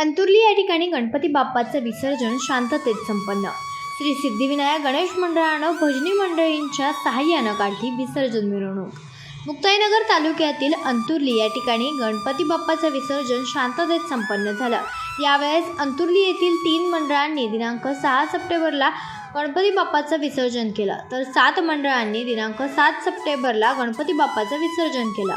अंतुर्ली या ठिकाणी गणपती बाप्पाचं विसर्जन शांततेत संपन्न. श्री सिद्धिविनायक गणेश मंडळानं भजनी मंडळींच्या सहाय्यानं काढली विसर्जन मिरवणूक. मुक्ताईनगर तालुक्यातील अंतुर्ली या ठिकाणी गणपती बाप्पाचं विसर्जन शांततेत संपन्न झालं. यावेळेस अंतुर्ली येथील तीन मंडळांनी दिनांक सहा सप्टेंबरला गणपती बाप्पाचं विसर्जन केलं तर सात मंडळांनी दिनांक सात सप्टेंबरला गणपती बाप्पाचं विसर्जन केलं.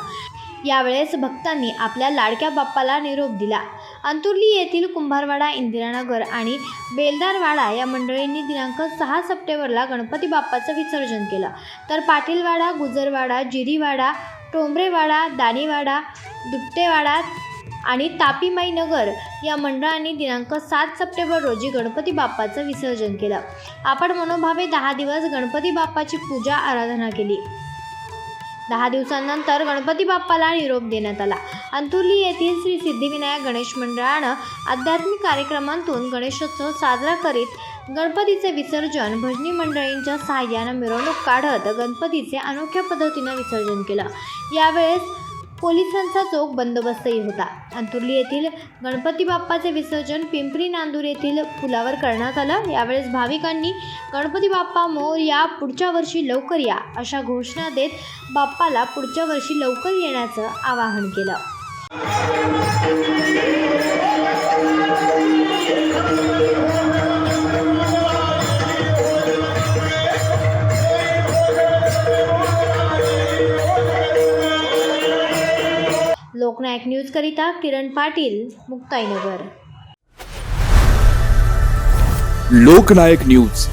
यावेळेस भक्तांनी आपल्या लाडक्या बाप्पाला निरोप दिला. अंतुर्ली येथील कुंभारवाडा इंदिरानगर आणि बेलदारवाडा या मंडळींनी दिनांक सहा सप्टेंबरला गणपती बाप्पाचं विसर्जन केलं. तर पाटीलवाडा गुजरवाडा जिरीवाडा टोंबरेवाडा दानीवाडा दुपटेवाडा आणि तापीमाई नगर या मंडळांनी दिनांक सात सप्टेंबर रोजी गणपती बाप्पाचं विसर्जन केलं. आपण मनोभावे दहा दिवस गणपती बाप्पाची पूजा आराधना केली. दहा दिवसांनंतर गणपती बाप्पाला निरोप देण्यात आला. अंतुर्ली येथील श्री सिद्धिविनायक गणेश मंडळानं आध्यात्मिक कार्यक्रमांतून गणेशोत्सव साजरा करीत गणपतीचे विसर्जन भजनी मंडळींच्या सहाय्यानं मिरवणूक काढत गणपतीचे अनोख्या पद्धतीनं विसर्जन केलं. यावेळेस पोलिसांचा चोख बंदोबस्तही होता. अंतुर्ली येथील गणपती बाप्पाचे विसर्जन पिंपरी नांदूर येथील पुलावर करण्यात आलं. यावेळेस भाविकांनी गणपती बाप्पा मोर या पुढच्या वर्षी लवकर या अशा घोषणा देत बाप्पाला पुढच्या वर्षी लवकर येण्याचं आवाहन केलं. लोकनायक न्यूजकरिता किरण पाटील मुक्ताईनगर. लोकनायक न्यूज.